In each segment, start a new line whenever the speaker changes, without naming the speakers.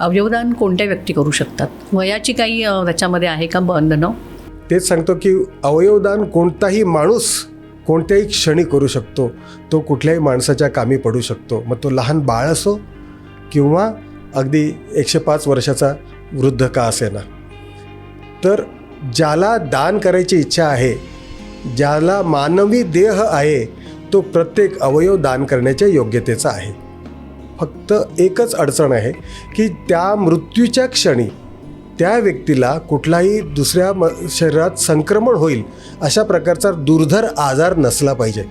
अवयवदान कोणत्या व्यक्ती करू शकतात? वयाची काही त्याच्यामध्ये आहे का बंधनं?
तेच सांगतो की अवयवदान कोणताही माणूस कोणत्याही क्षणी करू शकतो. तो कुठल्याही माणसाच्या कामी पडू शकतो. मग तो लहान बाळ असो किंवा अगदी एकशे पाच वर्षाचा वृद्ध का असेना. तर ज्याला दान करायची इच्छा आहे ज्याला मानवी देह आहे तो प्रत्येक अवयव दान करण्याच्या योग्यतेचा आहे. फक्त एकच अडचण आहे की त्या मृत्यूच्या क्षणी त्या व्यक्तीला कुठलाही दुसऱ्या म शरीरात संक्रमण होईल अशा प्रकारचा दुर्धर आजार नसला पाहिजे.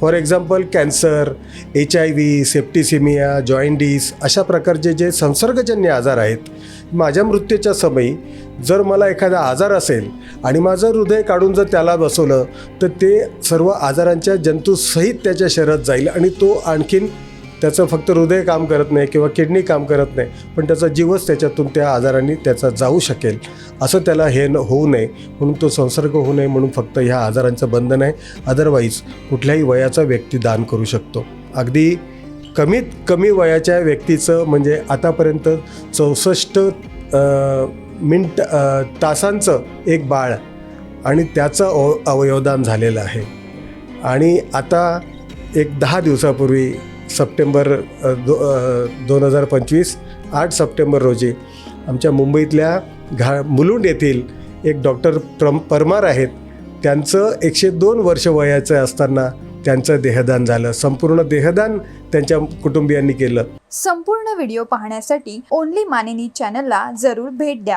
For example cancer H I V septicaemia jaundice अशा प्रकारचे जे संसर्गजन्य आजार आहेत माझ्या मृत्यूच्या समयी जर मला एखादा आजार असेल आणि माझं हृदय काढून जर त्याला बसवलं तर ते सर्व आजारांच्या जंतूसहित त्याच्या शरीरात जाईल आणि तो आणखीन त्याचं फक्त हृदय काम करत नाही किंवा किडनी काम करत नाही पण त्याचा जीवच त्याच्यातून त्या आजारांनी त्याचा जाऊ शकेल. असं त्याला हे न होऊ नये म्हणून तो संसर्ग होऊ नये म्हणून फक्त ह्या आजारांचं बंधन आहे. अदरवाईज कुठल्याही वयाचा व्यक्ती दान करू शकतो. अगदी कमीत कमी वयाच्या व्यक्तीचं म्हणजे आतापर्यंत चौसष्ट मिनट तासांचं एक बाळ आणि त्याचं अव अवयवदान झालेलं आहे. आणि आता एक दहा दिवसापूर्वी सप्टेंबर दो दोन हजार पंचवीस आठ सप्टेंबर रोजी आमच्या मुंबईतल्या घा मुलुंड येथील एक डॉक्टर प्रम परमार आहेत. त्यांचं एकशे दोन वर्ष वयाचं असताना त्यांचं देहदान झालं. संपूर्ण देहदान त्यांच्या कुटुंबियांनी केलं.
संपूर्ण व्हिडिओ पाहण्यासाठी ओनली मानिनी चॅनलला जरूर भेट द्या.